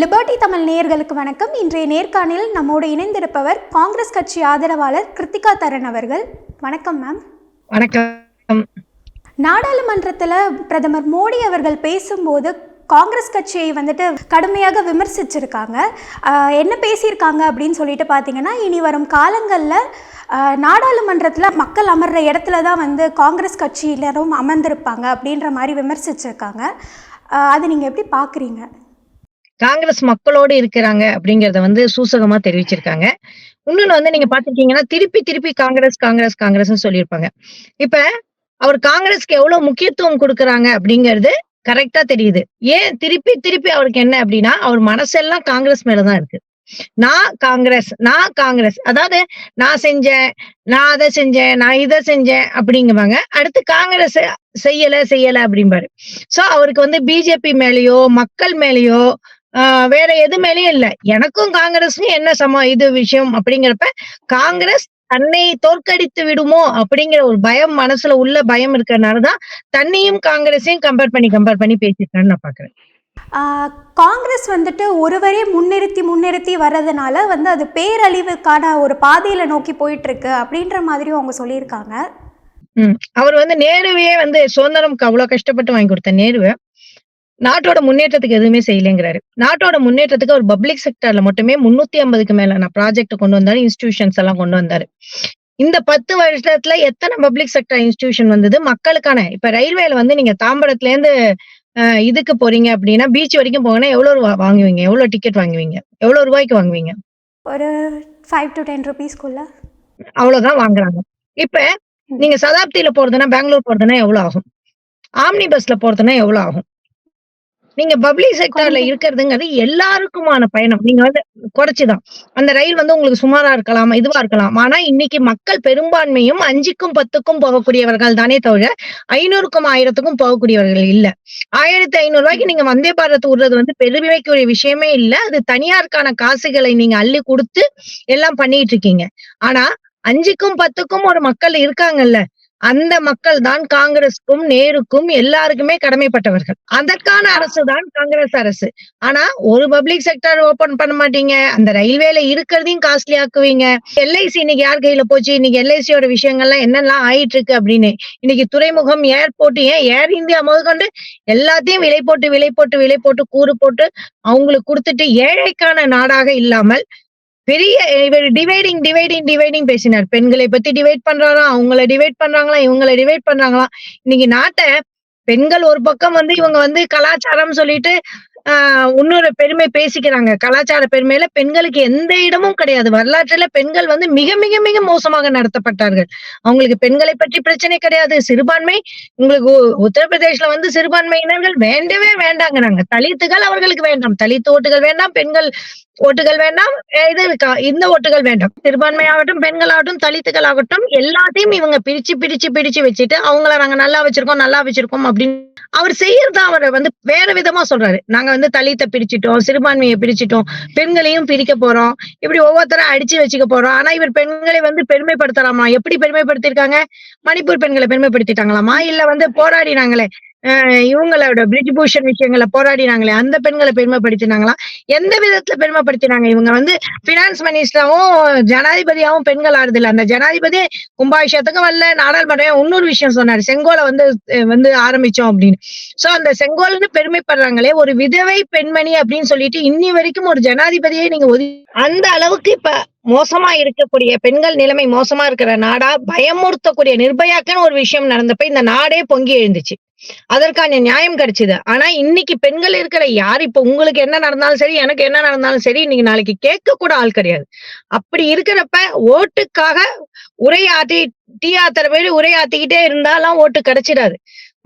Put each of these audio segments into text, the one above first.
Liberty Tamil நேயர்களுக்கு வணக்கம். இன்றைய நேர்காணலில் நம்மோடு இணைந்திருப்பவர் காங்கிரஸ் கட்சி ஆதரவாளர் கிருத்திகா தரன் அவர்கள். வணக்கம் மேம் வணக்கம். நாடாளுமன்றத்தில் பிரதமர் மோடி அவர்கள் பேசும்போது காங்கிரஸ் கட்சியை வந்துட்டு கடுமையாக விமர்சிச்சிருக்காங்க. என்ன பேசியிருக்காங்க அப்படின்னு சொல்லிட்டு பார்த்தீங்கன்னா இனி வரும் காலங்களில் நாடாளுமன்றத்தில் மக்கள் அமர்ற இடத்துல தான் வந்து காங்கிரஸ் கட்சியினரும் அமர்ந்திருப்பாங்க அப்படின்ற மாதிரி விமர்சிச்சிருக்காங்க. அதை நீங்கள் எப்படி பார்க்குறீங்க காங்கிரஸ் மக்களோடு இருக்கிறாங்க அப்படிங்கறத வந்து சூசகமா தெரிவிச்சிருக்காங்க. இன்னொன்னு வந்து நீங்க பாத்துட்டீங்கன்னா திருப்பி திருப்பி காங்கிரஸ் காங்கிரஸ் காங்கிரஸ் சொல்லியிருப்பாங்க. இப்ப அவர் காங்கிரஸ்க்கு எவ்வளவு முக்கியத்துவம் கொடுக்குறாங்க அப்படிங்கிறது கரெக்டா தெரியுது. ஏன் திருப்பி திருப்பி அவருக்கு என்ன அப்படின்னா அவர் மனசெல்லாம் காங்கிரஸ் மேலதான் இருக்கு. நான் காங்கிரஸ் நான் காங்கிரஸ். அதாவது நான் செஞ்சேன் நான் அதை செஞ்சேன் நான் இதை செஞ்சேன் அப்படிங்குவாங்க. அடுத்து காங்கிரஸ் செய்யல செய்யல அப்படிம்பாரு. சோ அவருக்கு வந்து பிஜேபி மேலயோ மக்கள் மேலயோ வேற எது மேலயும் இல்ல. எனக்கும் காங்கிரஸும் என்ன சம இது விஷயம் அப்படிங்கிறப்ப காங்கிரஸ் தன்னை தோற்கடித்து விடுமோ அப்படிங்கிற ஒரு பயம் மனசுல உள்ள பயம் இருக்கிறதுனாலதான் தன்னையும் காங்கிரஸையும் கம்பேர் பண்ணி கம்பேர் பண்ணி பேசியிருக்கான்னு நான் பாக்குறேன். காங்கிரஸ் வந்துட்டு ஒருவரே முன்னிறுத்தி முன்னிறுத்தி வர்றதுனால வந்து அது பேரழிவுக்கான ஒரு பாதையில நோக்கி போயிட்டு இருக்கு அப்படின்ற மாதிரியும் அவங்க சொல்லியிருக்காங்க. அவர் வந்து நேருவையே வந்து சுதந்திரம்க்கு அவ்வளவு கஷ்டப்பட்டு வாங்கி கொடுத்த நேருவை. நாட்டோட முன்னேற்றத்துக்கு எதுவுமே செய்யலைங்கிறாரு. நாட்டோட முன்னேற்றத்துக்கு ஒரு பப்ளிக் செக்டர்ல மட்டுமே முன்னூத்தி ஐம்பதுக்கு மேலான ப்ராஜெக்ட் கொண்டு வந்தாரு இன்ஸ்டிடியூஷன்ஸ் எல்லாம் கொண்டு வந்தாரு. இந்த பத்து வருஷத்துல எத்தனை பப்ளிக் செக்டர் இன்ஸ்டிடியூஷன் வந்தது? மக்களுக்கான இப்ப ரயில்வேல வந்து நீங்க தாம்பரத்துல இருந்து இதுக்கு போறீங்க அப்படின்னா பீச் வரைக்கும் போங்கன்னா எவ்வளவு ரூபா வாங்குவீங்க? எவ்வளவு டிக்கெட் வாங்குவீங்க? எவ்வளவு ரூபாய்க்கு வாங்குவீங்க? ஒரு ஃபைவ் டு டென் ருபீஸ்க்குள்ள அவ்வளவுதான் வாங்குறாங்க. இப்ப நீங்க சதாப்தியில போறதுன்னா பெங்களூர் போறதுன்னா எவ்வளவு ஆகும்? ஆம்னி பஸ்ல போறதுன்னா எவ்வளவு ஆகும்? நீங்க பப்ளிக் செக்டர்ல. இருக்கிறதுங்கிறது எல்லாருக்குமான பயணம். நீங்க வந்து குறைச்சுதான். அந்த ரயில் வந்து உங்களுக்கு சுமாரா இருக்கலாம் இதுவா இருக்கலாம். ஆனா இன்னைக்கு மக்கள் பெரும்பான்மையும் அஞ்சுக்கும் பத்துக்கும் போகக்கூடியவர்கள் தானே தவிர ஐநூறுக்கும் ஆயிரத்துக்கும் போகக்கூடியவர்கள் இல்ல. ஆயிரத்தி ஐநூறு ரூபாய்க்கு நீங்க வந்தே பாரத் விடுறது வந்து பெருமைக்குரிய விஷயமே இல்ல. அது தனியாருக்கான காசுகளை நீங்க அள்ளி கொடுத்து எல்லாம் பண்ணிட்டு இருக்கீங்க. ஆனா அஞ்சுக்கும் பத்துக்கும் ஒரு மக்கள் இருக்காங்கல்ல. அந்த மக்கள் தான் காங்கிரஸுக்கும் நேருக்கும் எல்லாருக்குமே கடமைப்பட்டவர்கள். அதற்கான அரசு தான் காங்கிரஸ் அரசு. ஆனா ஒரு பப்ளிக் செக்டர் ஓபன் பண்ண மாட்டீங்க. அந்த ரயில்வேல இருக்கிறதையும் காஸ்ட்லி ஆக்குவீங்க. எல்ஐசி இன்னைக்கு யார் கையில போச்சு? இன்னைக்கு எல்ஐசியோட விஷயங்கள்லாம் என்னெல்லாம் ஆயிட்டு இருக்கு அப்படின்னு. இன்னைக்கு துறைமுகம் ஏர்போர்ட் ஏன் ஏர் இந்தியா முதற்கொண்டு எல்லாத்தையும் விலை போட்டு விலை போட்டு விலை போட்டு கூறு போட்டு அவங்களுக்கு கொடுத்துட்டு ஏழைக்கான நாடாக இல்லாமல் பெரிய இவர் டிவைடிங் டிவைடிங் டிவைடிங் பேசினார். பெண்களை பத்தி டிவைட் பண்றாராம் அவங்கள டிவைட் பண்றாங்களா? இவங்கள டிவைட் பண்றாங்களா? இன்னைக்கு நாட்டை பெண்கள் ஒரு பக்கம் வந்து இவங்க வந்து கலாச்சாரம் சொல்லிட்டு இன்னொரு பெருமை பேசிக்கிறாங்க. கலாச்சார பெருமையில பெண்களுக்கு எந்த இடமும் கிடையாது. வரலாற்றுல பெண்கள் வந்து மிக மிக மிக மோசமாக நடத்தப்பட்டார்கள். அவங்களுக்கு பெண்களை பற்றி பிரச்சனை கிடையாது. சிறுபான்மை உங்களுக்கு உ- உத்தரப்பிரதேஷ்ல வந்து சிறுபான்மையினர்கள் வேண்டவே வேண்டாங்கிறாங்க. தலித்துகள் அவர்களுக்கு வேண்டாம். தலித்து ஓட்டுகள் வேண்டாம் பெண்கள் ஓட்டுகள் வேண்டாம் இது இருக்கா- இந்த ஓட்டுகள் வேண்டாம். சிறுபான்மை ஆகட்டும் பெண்கள் ஆகட்டும் தலித்துகள் ஆகட்டும் எல்லாத்தையும் இவங்க பிரிச்சு பிரிச்சு பிரிச்சு வச்சுட்டு அவங்கள நாங்க நல்லா வச்சிருக்கோம் நல்லா வச்சிருக்கோம் அப்படின்னு அவர் செய்யறத அவர் வந்து வேற விதமா சொல்றாரு. நாங்க வந்து தலித்தை பிரிச்சிட்டோம் சிறுபான்மையை பிரிச்சிட்டோம் பெண்களையும் பிரிக்க போறோம் இப்படி ஒவ்வொருத்தரும் அடிச்சு வச்சுக்க போறோம். ஆனா இவர் பெண்களை வந்து பெருமைப்படுத்தலாமா? எப்படி பெருமைப்படுத்திருக்காங்க மணிப்பூர் பெண்களை பெருமைப்படுத்திட்டாங்களாமா? இல்ல வந்து போராடினாங்களே இவங்களோட பிரிஜ்பூஷன் விஷயங்களை போராடினாங்களே அந்த பெண்களை பெருமைப்படுத்தினாங்களா? எந்த விதத்துல பெருமைப்படுத்தினாங்க? இவங்க வந்து பினான்ஸ் மினிஸ்டராவும் ஜனாதிபதியாவும் பெண்கள் ஆறுது அந்த ஜனாதிபதி கும்பாபிஷேகத்துக்கும் வரல நாடாளுமன்றம் இன்னொரு விஷயம் சொன்னாரு. செங்கோலை வந்து வந்து ஆரம்பிச்சோம் அப்படின்னு. சோ அந்த செங்கோல்னு பெருமைப்படுறாங்களே ஒரு விதவை பெண்மணி அப்படின்னு சொல்லிட்டு இன்னி வரைக்கும் ஒரு ஜனாதிபதியை நீங்க ஒதி அந்த அளவுக்கு இப்ப மோசமா இருக்கக்கூடிய பெண்கள் நிலைமை மோசமா இருக்கிற நாடா பயமுறுத்தக்கூடிய நிர்பயாக்குன்னு ஒரு விஷயம் நடந்தப்ப இந்த நாடே பொங்கி எழுந்துச்சு. அதற்கான நியாயம் கிடைச்சது. ஆனா இன்னைக்கு பெண்கள் இருக்கிற யார்? இப்ப உங்களுக்கு என்ன நடந்தாலும் சரி எனக்கு என்ன நடந்தாலும் சரி இன்னைக்கு நாளைக்கு கேட்க கூட ஆள் கிடையாது. அப்படி இருக்கிறப்ப ஓட்டுக்காக உரையாத்தி டீ ஆத்திர பேரு உரையாத்திக்கிட்டே இருந்தாலும் ஓட்டு கிடைச்சிடாது.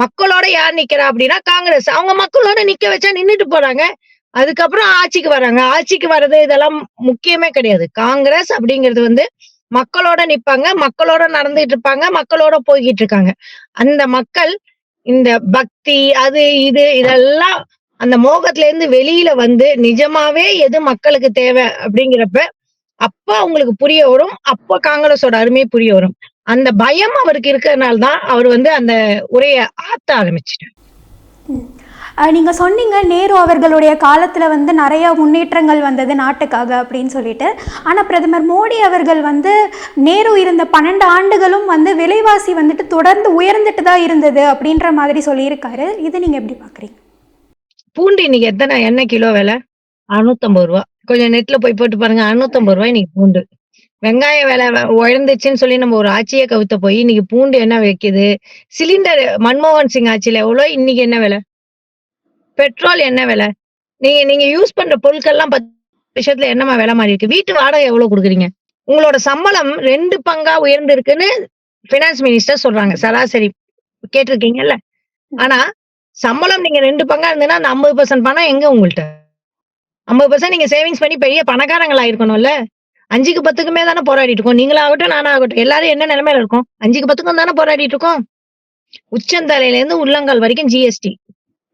மக்களோட யார் நிக்கிறா அப்படின்னா காங்கிரஸ். அவங்க மக்களோட நிக்க வச்சா நின்னுட்டு போறாங்க. அதுக்கப்புறம் ஆட்சிக்கு வராங்க. ஆட்சிக்கு வர்றது இதெல்லாம் முக்கியமே கிடையாது. காங்கிரஸ் அப்படிங்கிறது வந்து மக்களோட நிப்பாங்க. மக்களோட நடந்துட்டு இருப்பாங்க. மக்களோட போய்கிட்டு இருக்காங்க. அந்த மக்கள் இந்த பக்தி அது இது இதெல்லாம் அந்த மோகத்துல இருந்து வெளியில வந்து நிஜமாவே எது மக்களுக்கு தேவை அப்படிங்கிறப்ப அப்ப அவங்களுக்கு புரிய வரும். அப்ப காங்கிரஸோட அருமையை புரிய வரும். அந்த பயம் அவருக்கு இருக்கிறதுனால தான் அவர் வந்து அந்த உரைய ஆத்த ஆரம்பிச்சிட்டார். நீங்கள் சொன்னீங்க நேரு அவர்களுடைய காலத்தில் வந்து நிறைய முன்னேற்றங்கள் வந்தது நாட்டுக்காக அப்படின்னு சொல்லிட்டு. ஆனால் பிரதமர் மோடி அவர்கள் வந்து நேரு இருந்த பன்னெண்டு ஆண்டுகளும் வந்து விலைவாசி வந்துட்டு தொடர்ந்து உயர்ந்துட்டு தான் இருந்தது அப்படின்ற மாதிரி சொல்லியிருக்காரு. இதை நீங்கள் எப்படி பார்க்குறீங்க பூண்டு இன்னைக்கு எத்தனை? என்ன கிலோ விலை? அறுநூத்தம்பது ரூபா. கொஞ்சம் நெட்ல போய் போட்டு பாருங்க அறுநூத்தம்பது ரூபாய் இன்னைக்கு பூண்டு. வெங்காய விலை உயர்ந்துச்சுன்னு சொல்லி நம்ம ஒரு ஆட்சியை கவுத்த போய் இன்னைக்கு பூண்டு என்ன வைக்குது? சிலிண்டர் மன்மோகன் சிங் ஆட்சியில எவ்வளோ இன்னைக்கு என்ன விலை? பெட்ரோல் என்ன விலை? நீங்க நீங்க யூஸ் பண்ற பொருட்கள்லாம் பத்து விஷயத்துல என்னமா விலை மாறி இருக்கு? வீட்டு வாடகை எவ்வளவு கொடுக்குறீங்க? உங்களோட சம்பளம் ரெண்டு பங்கா உயர்ந்து இருக்குன்னு பினான்ஸ் மினிஸ்டர் சொல்றாங்க. சராசரி கேட்டிருக்கீங்கல்ல? ஆனா சம்பளம் நீங்க ரெண்டு பங்கா இருந்ததுன்னா அந்த ஐம்பது பர்சன்ட் பணம் எங்க உங்கள்கிட்ட ஐம்பது பர்சன்ட் நீங்க சேவிங்ஸ் பண்ணி பெரிய பணக்காரங்களா இருக்கணும்ல? அஞ்சுக்கு பத்துக்குமே தானே போராடிட்டு இருக்கோம். நீங்களாகட்டும் நானாகட்டும் எல்லாரும் என்ன நிலைமையில இருக்கோம்? அஞ்சுக்கு பத்துக்கும் தானே போராடிட்டு இருக்கோம்? உச்சந்தலையில இருந்து உள்ளங்கால் வரைக்கும் ஜிஎஸ்டி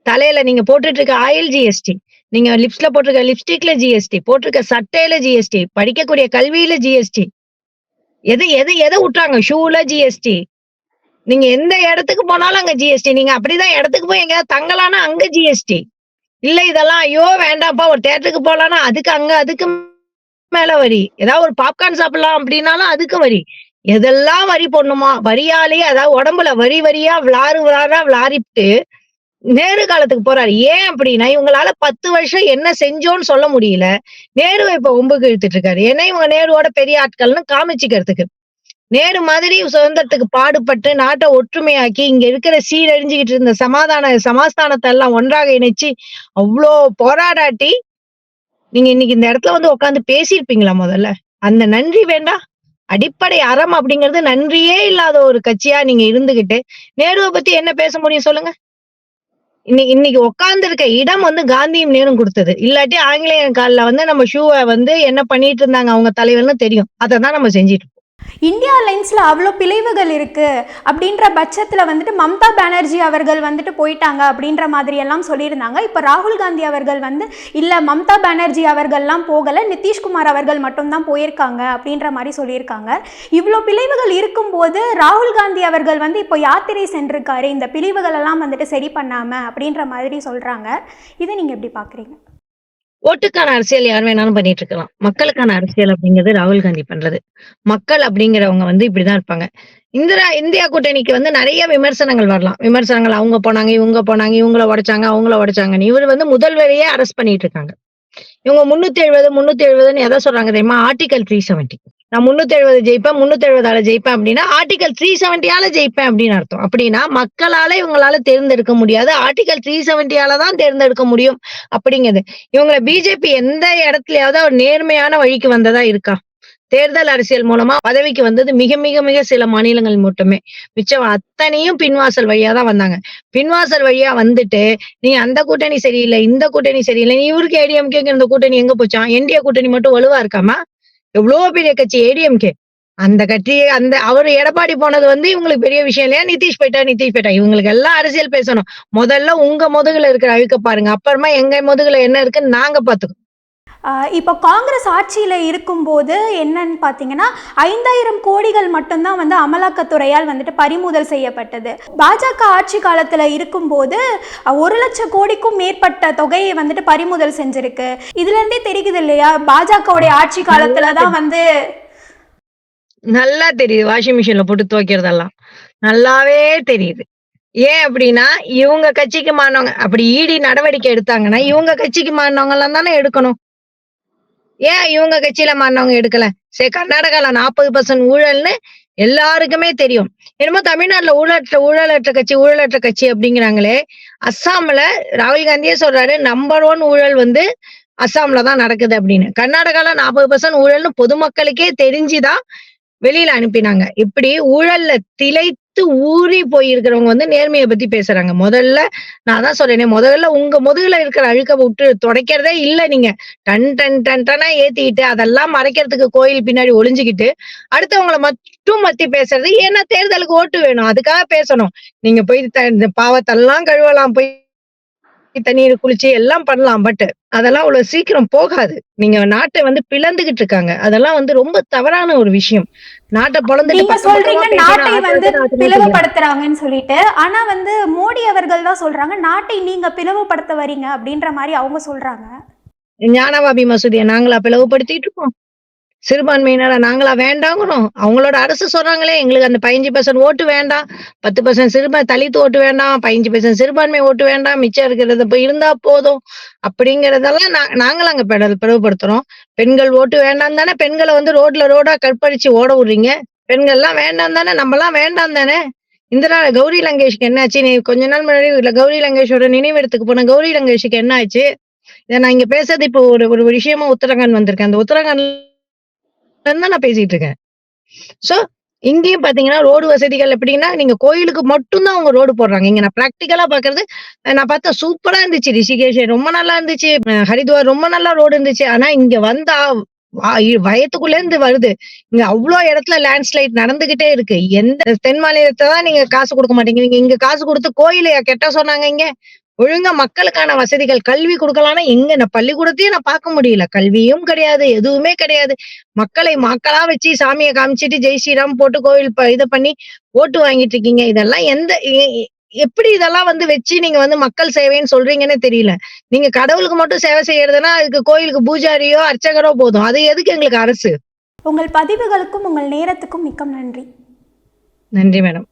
தலையில நீங்க போட்டுட்டு இருக்க ஆயில் ஜிஎஸ்டி நீங்க லிப்ஸ்ல போட்டிருக்க லிப்ஸ்டிக்ல ஜிஎஸ்டி போட்டிருக்க சட்டையில ஜிஎஸ்டி படிக்கக்கூடிய கல்வியில ஜிஎஸ்டி எது எது எதை விட்டாங்க ஷூல ஜிஎஸ்டி நீங்க எந்த இடத்துக்கு போனாலும் அங்க ஜிஎஸ்டி நீங்க அப்படிதான் இடத்துக்கு போய் எங்கேயாவது தங்கலாம்னா அங்க ஜிஎஸ்டி இல்ல இதெல்லாம் ஐயோ வேண்டாம்ப்பா ஒரு தேட்டருக்கு போலாம்னா அதுக்கு அங்க அதுக்கு மேல வரி. ஏதாவது ஒரு பாப்கார்ன் சாப்பிடலாம் அப்படின்னாலும் அதுக்கு வரி. எதெல்லாம் வரி போடணுமா? வரியாலேயே அதாவது உடம்புல வரி வரியா விளாறு விளாறா விளாரிட்டு நேரு காலத்துக்கு போறாரு. ஏன் அப்படின்னா இவங்களால பத்து வருஷம் என்ன செஞ்சோன்னு சொல்ல முடியல. நேருவை இப்ப ஒம்புக்கு இழுத்துட்டு இருக்காரு. ஏன்னா இவங்க நேருவோட பெரிய ஆட்கள்னு காமிச்சுக்கிறதுக்கு. நேரு மாதிரி சுதந்திரத்துக்கு பாடுபட்டு நாட்டை ஒற்றுமையாக்கி இங்க இருக்கிற சீரழிஞ்சுக்கிட்டு இருந்த சமாதான சமாஸ்தானத்தை எல்லாம் ஒன்றாக இணைச்சு அவ்வளோ போராடாட்டி நீங்க இன்னைக்கு இந்த இடத்துல வந்து உட்காந்து பேசியிருப்பீங்களா முதல்ல? அந்த நன்றி வேண்டாம் அடிப்படை அறம் அப்படிங்கிறது நன்றியே இல்லாத ஒரு கட்சியா நீங்க இருந்துகிட்டு நேருவை பத்தி என்ன பேச முடியும் சொல்லுங்க. இன்னைக்கு இன்னைக்கு உட்கார்ந்து இருக்க இடம் வந்து காந்தியும் நேரும் கொடுத்தது. இல்லாட்டி ஆங்கிலேயன் காலில் வந்து நம்ம ஷூவை வந்து என்ன பண்ணிட்டு இருந்தாங்க அவங்க தலைவர்னு தெரியும். அதை தான் நம்ம செஞ்சிட்டு இந்தியா லைன்ஸில் அவ்வளோ பிழைவுகள் இருக்குது அப்படின்ற பட்சத்தில் வந்துட்டு மம்தா பானர்ஜி அவர்கள் வந்துட்டு போயிட்டாங்க அப்படின்ற மாதிரி எல்லாம் சொல்லியிருந்தாங்க. இப்போ ராகுல் காந்தி அவர்கள் வந்து இல்லை மம்தா பானர்ஜி அவர்கள்லாம் போகலை நிதிஷ்குமார் அவர்கள் மட்டும்தான் போயிருக்காங்க அப்படின்ற மாதிரி சொல்லியிருக்காங்க. இவ்வளோ பிழைவுகள் இருக்கும்போது ராகுல் காந்தி அவர்கள் வந்து இப்போ யாத்திரை சென்றிருக்காரு இந்த பிழைவுகள் எல்லாம் வந்துட்டு சரி பண்ணாமல் அப்படின்ற மாதிரி சொல்கிறாங்க இதை நீங்கள் எப்படி பார்க்குறீங்க ஓட்டுக்கான அரசியல் யார் வேணாலும் பண்ணிட்டு இருக்கலாம் மக்களுக்கான அரசியல் அப்படிங்கிறது ராகுல் காந்தி பண்றது. மக்கள் அப்படிங்கிறவங்க வந்து இப்படிதான் இருப்பாங்க. இந்திரா இந்தியா கூட்டணிக்கு வந்து நிறைய விமர்சனங்கள் வரலாம். விமர்சனங்கள் அவங்க போனாங்க இவங்க போனாங்க இவங்கள உடைச்சாங்க அவங்கள உடைச்சாங்கன்னு. இவர் வந்து முதல்வரையே அரெஸ்ட் பண்ணிட்டு இருக்காங்க இவங்க முன்னூத்தி எழுபது முன்னூத்தி எழுபதுன்னு எதை சொல்றாங்க தெரியுமா? ஆர்டிகல் த்ரீ செவன்டி நான் முன்னூத்தி எழுபது ஜெயிப்பேன் முன்னூத்தி எழுபதால ஜெயிப்பேன் அப்படின்னா ஆர்டிகல் த்ரீ செவன்டியால ஜெயிப்பேன் அப்படின்னு அர்த்தம். அப்படின்னா மக்களால இவங்களால தேர்ந்தெடுக்க முடியாது. ஆர்டிகல் த்ரீ செவன்டியால தான் தேர்ந்தெடுக்க முடியும் அப்படிங்கிறது. இவங்களை பிஜேபி எந்த இடத்துலயாவது ஒரு நேர்மையான வழிக்கு வந்ததா இருக்கா? தேர்தல் அரசியல் மூலமா பதவிக்கு வந்தது மிக மிக மிக சில மாநிலங்கள் மட்டுமே. மிச்சம் அத்தனையும் பின்வாசல் வழியா தான் வந்தாங்க. பின்வாசல் வழியா வந்துட்டு நீ அந்த கூட்டணி சரியில்லை இந்த கூட்டணி சரியில்லை நீ இவருக்கு ஏடிஎம்கே இந்த கூட்டணி எங்க போச்சான் என்டிஏ கூட்டணி மட்டும் வலுவா இருக்காமா? எவ்வளவு பெரிய கட்சி? ஏடிஎம்கே அந்த கட்சி அந்த அவர் எடப்பாடி போனது வந்து இவங்களுக்கு பெரிய விஷயம் இல்லையா? நிதிஷ் போயிட்டா நிதிஷ் போயிட்டா இவங்களுக்கு எல்லாம் அரசியல் பேசணும். முதல்ல உங்க முதுகுல இருக்கிற அழுக்க பாருங்க. அப்புறமா எங்க முதுகுல என்ன இருக்குன்னு நாங்க பாத்துக்கோ இப்போ காங்கிரஸ் ஆட்சியில் இருக்கும்போது என்னன்னு பார்த்தீங்கன்னா ஐந்தாயிரம் கோடிகள் மட்டும்தான் வந்து அமலாக்கத்துறையால் வந்துட்டு பறிமுதல் செய்யப்பட்டது. பாஜக ஆட்சி காலத்தில் இருக்கும்போது ஒரு லட்சம் கோடிக்கும் மேற்பட்ட தொகையை வந்துட்டு பறிமுதல் செஞ்சிருக்கு. இதுலேருந்தே தெரியுது இல்லையா? பாஜகவுடைய ஆட்சி காலத்தில் தான் வந்து நல்லா தெரியுது. வாஷிங் மிஷின்ல போட்டு துவைக்கிறதெல்லாம். நல்லாவே தெரியுது. ஏன் அப்படின்னா இவங்க கட்சிக்கு மாறினவங்க அப்படி ஈடி நடவடிக்கை எடுத்தாங்கன்னா இவங்க கட்சிக்கு மாறினவங்க எல்லாம் தானே எடுக்கணும். ஏன் இவங்க கட்சியில மாறினவங்க எடுக்கல? சரி கர்நாடகால நாற்பது பர்சன்ட் ஊழல்னு எல்லாருக்குமே தெரியும். என்னமோ தமிழ்நாட்டுல ஊழலற்ற ஊழலற்ற கட்சி ஊழலற்ற கட்சி அப்படிங்கிறாங்களே. அஸ்ஸாம்ல ராகுல் காந்தியே சொல்றாரு நம்பர் ஒன் ஊழல் வந்து அஸ்ஸாம்ல தான் நடக்குது அப்படின்னு. கர்நாடகால நாற்பது பர்சன்ட் ஊழல்னு பொதுமக்களுக்கே தெரிஞ்சுதான் வெளியில அனுப்பினாங்க. இப்படி ஊழல்ல திளைத்து ஊறி போயிருக்கிறவங்க வந்து நேர்மையை பத்தி பேசுறாங்க. முதல்ல நான் தான் சொல்றேனே முதல்ல உங்க முதுகுல இருக்கிற அழுக்க விட்டு துடைக்கிறதே இல்லை நீங்க. டன் டன் டன் டனா ஏத்திக்கிட்டு அதெல்லாம் மறைக்கிறதுக்கு கோயில் பின்னாடி ஒளிஞ்சுக்கிட்டு அடுத்தவங்கள மட்டும் மத்தி பேசுறது ஏன்னா தேர்தலுக்கு ஓட்டு வேணும். அதுக்காக பேசணும். நீங்க போய் த- இந்த பாவத்தெல்லாம் கழுவலாம் போய் தண்ணீர் குளிச்சு எல்லாம் பண்ணலாம் பட் அதெல்லாம் அவ்வளவு சீக்கிரம் போகாது. நீங்க நாட்டை வந்து பிளந்துகிட்டு இருக்காங்க. அதெல்லாம் வந்து ரொம்ப தவறான ஒரு விஷயம். நாட்டை பக்கம் சொல்றீங்க நாட்டை வந்து பிளவுபடுத்துறாங்கன்னு சொல்லிட்டு. ஆனா வந்து மோடி அவர்கள் தான் சொல்றாங்க நாட்டை நீங்க பிளவுபடுத்த வரீங்க அப்படின்ற மாதிரி அவங்க சொல்றாங்க. ஞானவாபி மசூதியை நாங்களா பிளவுபடுத்திட்டு இருக்கோம்? சிறுபான்மையினரை நாங்களா வேண்டாங்கிறோம். அவங்களோட அரசு சொல்றாங்களே எங்களுக்கு அந்த பதினஞ்சு பர்சன்ட் ஓட்டு வேண்டாம். பத்து பர்சன்ட் சிறுபான் தலித்து ஓட்டு வேண்டாம். பதினஞ்சு பர்சன்ட் சிறுபான்மை ஓட்டு வேண்டாம். மிச்சம் இருக்கிறது இப்போ இருந்தா போதும். அப்படிங்கறதெல்லாம் நாங்களும் அங்க பெடல் பிளவுபடுத்துறோம் பெண்கள் ஓட்டு வேண்டாம் தானே? பெண்களை வந்து ரோட்ல ரோடா கற்பழிச்சு ஓட விடுறீங்க. பெண்கள்லாம் வேண்டாம் தானே? நம்மலாம் வேண்டாம் தானே? இந்திரா கௌரி லங்கேஷ்க்கு என்னாச்சு? நீ கொஞ்ச நாள் முன்னாடி இல்ல கௌரி லங்கேஷோட நினைவிடத்துக்கு போன கௌரி லங்கேஷுக்கு என்ன ஆச்சு இதை நான் இங்க பேசுறது இப்போ ஒரு ஒரு விஷயமா உத்தரகாண்ட் வந்திருக்கேன். அந்த உத்தரகாண்ட் தான் நான் பேசிட்டு இருக்கேன். சோ இங்கேயும் பாத்தீங்கன்னா ரோடு வசதிகள் எப்படின்னா நீங்க கோயிலுக்கு மட்டும்தான் அவங்க ரோடு போடுறாங்க. இங்க நான் பிராக்டிக்கலா பாக்குறது நான் பார்த்தா சூப்பரா இருந்துச்சு. ரிஷிகேஷ் ரொம்ப நல்லா இருந்துச்சு. ஹரித்வார் ரொம்ப நல்லா ரோடு இருந்துச்சு. ஆனா இங்க வந்தா வயத்துக்குள்ள இருந்து வருது. இங்க அவ்வளோ இடத்துல லேண்ட்ஸ்லைட் நடந்துகிட்டே இருக்கு. எந்த தென் மாநிலத்தை தான் நீங்க காசு கொடுக்க மாட்டேங்கிறீங்க. இங்க காசு கொடுத்து கோயிலையா கெட்ட சொன்னாங்க இங்க. ஒழுங்கா மக்களுக்கான வசதிகள் கல்வி கொடுக்கலாம்னா எங்க? நான் பள்ளிக்கூடத்தையும் நான் பார்க்க முடியல. கல்வியும் கிடையாது எதுவுமே கிடையாது. மக்களை மக்களா வச்சு சாமியை காமிச்சிட்டு ஜெய் ஸ்ரீராம் போட்டு கோவில் இதை பண்ணி ஓட்டு வாங்கிட்டு இருக்கீங்க. இதெல்லாம் எந்த எப்படி இதெல்லாம் வந்து வச்சு நீங்க வந்து மக்கள் சேவைன்னு சொல்றீங்கன்னே தெரியல. நீங்க கடவுளுக்கு மட்டும் சேவை செய்யறதுன்னா அதுக்கு கோயிலுக்கு பூஜாரியோ அர்ச்சகரோ போதும். அது எதுக்கு எங்களுக்கு அரசு? உங்கள் பதிவுகளுக்கும் உங்கள் நேரத்துக்கும் மிக்க நன்றி. நன்றி மேடம்.